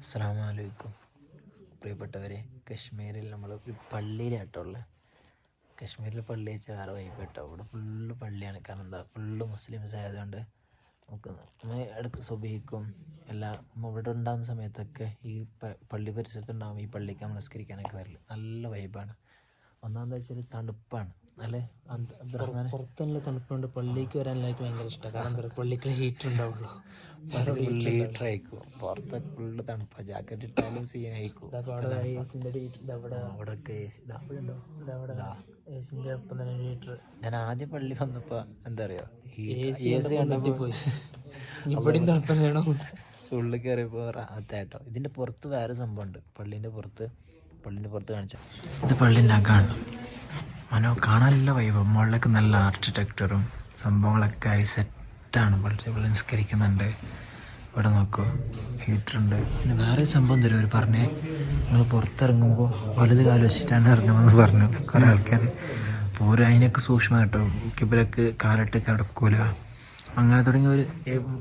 അസ്സാമലൈക്കും പ്രിയപ്പെട്ടവരെ കശ്മീരിൽ നമ്മൾ ഒരു പള്ളിയിലായിട്ടുള്ള കശ്മീരിൽ പള്ളി വെച്ചാൽ വേറെ വൈബ് കേട്ടോ ഇവിടെ ഫുള്ള് പള്ളിയാണ്. കാരണം എന്താ ഫുള്ള് മുസ്ലിംസ് ആയതുകൊണ്ട് നമുക്ക് നമ്മൾ സുബഹിക്കും എല്ലാ നമ്മ ഇവിടെ ഉണ്ടാകുന്ന സമയത്തൊക്കെ ഈ പള്ളി പരിസരത്ത് ഉണ്ടാകുമ്പോൾ ഈ പള്ളിക്ക് നമ്മൾ നിസ്കരിക്കാനൊക്കെ വരൽ. നല്ല വൈബാണ്. ഒന്നാമെന്ന് വെച്ചാൽ തണുപ്പാണ്. അല്ലേ? അബ്ദുറഹ്മാൻ പുറത്തുള്ള തണുപ്പുണ്ട് പള്ളിക്ക് വരാൻ എനിക്ക് ഭയങ്കര ഇഷ്ടമാണ് കാരണം എന്താ പറയുക പള്ളിക്ക് ഹീറ്റർ ഉണ്ടാവുള്ളൂ. ഹീറ്റർ പുറത്തൊക്കെ ഫുള്ള് തണുപ്പാണ് ജാക്കറ്റ് ഇട്ടാലും സീൻ ഇതപ്പോൾ അവിടെ ഏസിന്റെ അവിടെ ഏസിന്റെ ഒപ്പം തന്നെ ഹീറ്റർ ഞാൻ ആദ്യം പള്ളി വന്നപ്പോ എന്താ പറയാ എ സി പോയി ഇവിടെയും തണുപ്പം വേണം ഉള്ളിൽ കയറിയപ്പോ അകത്തായിട്ടോ ഇതിന്റെ പുറത്ത് വേറെ സംഭവം ഉണ്ട് പള്ളിന്റെ പുറത്ത് പള്ളിന്റെ പുറത്ത് കാണിച്ചു. ഇത് പള്ളിന്റെ അകമാണ് മനോ കാണാനുള്ള വൈബ് മുകളിലൊക്കെ നല്ല ആർക്കിടെക്ചറും സംഭവങ്ങളൊക്കെ ആയി സെറ്റാണ് പക്ഷേ ഇവിടെ നിസ്കരിക്കുന്നുണ്ട്. ഇവിടെ നോക്കൂ ഹീറ്റർ ഉണ്ട്. പിന്നെ വേറെ സംഭവം തരും അവർ പറഞ്ഞേ നിങ്ങൾ പുറത്തിറങ്ങുമ്പോൾ വലുത് കാലം വെച്ചിട്ടാണ് ഇറങ്ങുന്നതെന്ന് പറഞ്ഞു. കുറേ ആൾക്കാർ പൂരം അതിനൊക്കെ സൂക്ഷ്മം കേട്ടോ. കിബിലൊക്കെ കാലിട്ട് കിടക്കൂല. അങ്ങനെ തുടങ്ങിയ ഒരു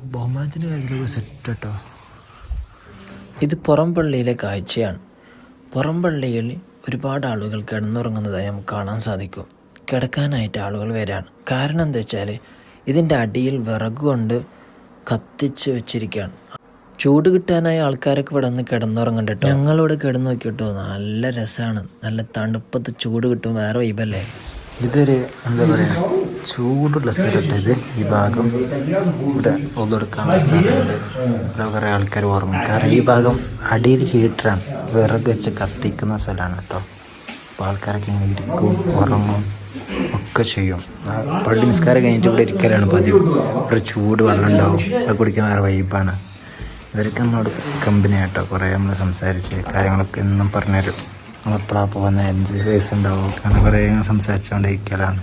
ബഹുമാനത്തിന്റെ കാര്യത്തിലൊരു സെറ്റ് കേട്ടോ. ഇത് പുറം പള്ളിയിലെ കാഴ്ചയാണ്. പുറം ഒരുപാട് ആളുകൾ കിടന്നുറങ്ങുന്നതായി നമുക്ക് കാണാൻ സാധിക്കും. കിടക്കാനായിട്ട് ആളുകൾ വരാണ്. കാരണം എന്താ വെച്ചാൽ ഇതിന്റെ അടിയിൽ വിറക് കൊണ്ട് കത്തിച്ച് വെച്ചിരിക്കുകയാണ്. ചൂട് കിട്ടാനായി ആൾക്കാരൊക്കെ ഇവിടെ വന്ന് കിടന്നുറങ്ങണ്ട കേട്ടോ. ഞങ്ങളിവിടെ കിടന്നു നോക്കിട്ടോ നല്ല രസമാണ് നല്ല തണുപ്പത്ത് ചൂട് കിട്ടും വേറെ വൈബല്ലേ ഇതൊരു എന്താ പറയുക ചൂടുള്ള സ്ഥലമുണ്ട് ഇത്. ഈ ഭാഗം ഇവിടെ ഒന്നെടുക്കാനുള്ള സ്ഥലമുണ്ട്. ഇവിടെ കുറേ ആൾക്കാർ ഉറങ്ങും കാരണം ഈ ഭാഗം അടിയിൽ ഹീറ്ററാണ് വിറക് വെച്ച് കത്തിക്കുന്ന സ്ഥലമാണ് കേട്ടോ. അപ്പോൾ ആൾക്കാരൊക്കെ ഇങ്ങനെ ഇരിക്കും ഉറങ്ങും ഒക്കെ ചെയ്യും. പള്ളി നിസ്കാരം കഴിഞ്ഞിട്ട് ഇവിടെ ഇരിക്കലാണ് പതിവ്. ഇവിടെ ചൂട് വെള്ളം ഉണ്ടാവും ഇവിടെ കുടിക്കാൻ വേറെ വൈബാണ് ഇവരൊക്കെ നമ്മളോട് കമ്പനി ആട്ടോ. കുറേ നമ്മൾ സംസാരിച്ച് കാര്യങ്ങളൊക്കെ എന്നും പറഞ്ഞുതരും. നമ്മളെപ്പോഴാണ് പോകുന്നത് എന്ത് സ്പേസ് ഉണ്ടാവും അങ്ങനെ കുറേ സംസാരിച്ചുകൊണ്ടിരിക്കലാണ്